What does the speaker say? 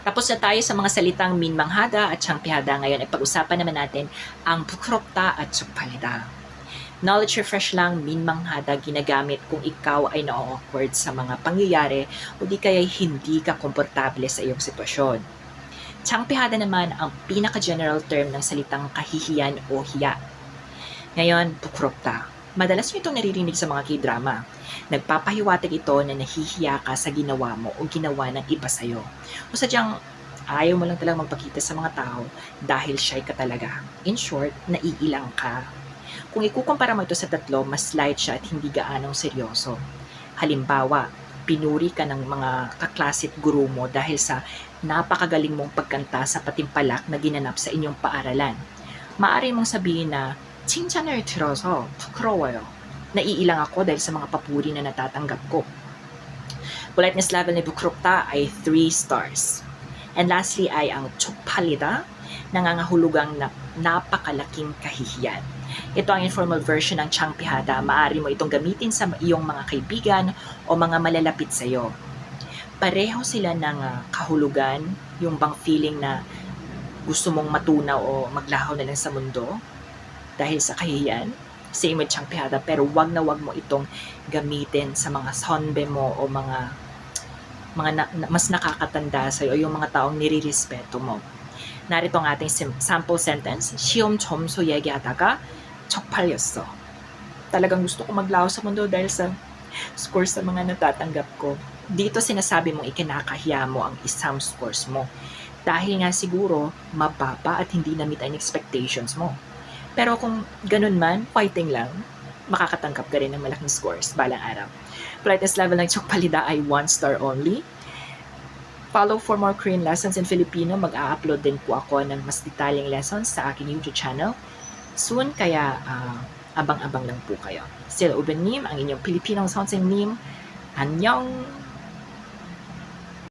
Tapos na tayo sa mga salitang minmanghada at siyangpihada. Ngayon ay pag-usapan naman natin ang bukropta at tsukpalida. Knowledge refresh lang, minmanghada ginagamit kung ikaw ay na-awkward sa mga pangyayari o di kaya hindi ka komportable sa iyong sitwasyon. Tsangpihada naman ang pinaka-general term ng salitang kahihiyan o hiya. Ngayon, bukropta. Madalas nyo itong naririnig sa mga k-drama. Nagpapahiwatig ito na nahihiya ka sa ginawa mo o ginawa ng iba sa'yo. O sadyang ayaw mo lang talagang magpakita sa mga tao dahil shy ka talaga. In short, naiilang ka. Kung ikukumpara mo ito sa tatlo, mas light siya at hindi gaanong seryoso. Halimbawa, pinuri ka ng mga kaklasit guru mo dahil sa napakagaling mong pagkanta sa patimpalak na ginanap sa inyong paaralan. Maari mong sabihin na, 칭찬을 들어서 부끄러워요. Naiilang ako dahil sa mga papuri na natatanggap ko. Politeness level ni Bukropta ay 3 stars. And lastly ay ang Chokpalida, nangangahulugang na napakalaking kahihiyan. Ito ang informal version ng Changpihada. Maari mo itong gamitin sa iyong mga kaibigan o mga malalapit sa iyo. Pareho sila ng ah, kahulugan, yung bang feeling na gusto mong matunaw o maglahaw na lang sa mundo dahil sa kahihiyan. Same with Changpihada, pero wag na wag mo itong gamitin sa mga sonbe mo o mga mga na, na- mas nakakatanda sa o yung mga taong nirirespeto mo. Narito ang ating sim- sample sentence. 시험 점수 얘기하다가 쪽팔렸어. Talagang gusto ko maglaho sa mundo dahil sa score sa mga natatanggap ko. Dito sinasabi mong ikinakahiya mo ang isang scores mo. Dahil nga siguro, mababa at hindi na-meet ang expectations mo. pero kung ganun man, fighting lang, makakatanggap ka rin ng malaking scores balang araw. Politeness level ng Chokpalida ay 1 star only. Follow for more Korean lessons in Filipino. Mag-a-upload din po ako ng mas detalyeng lessons sa aking YouTube channel soon. Kaya uh, abang-abang lang po kayo. Sila Uben Nim, ang inyong Pilipinong Sonseng Nim. Annyeong!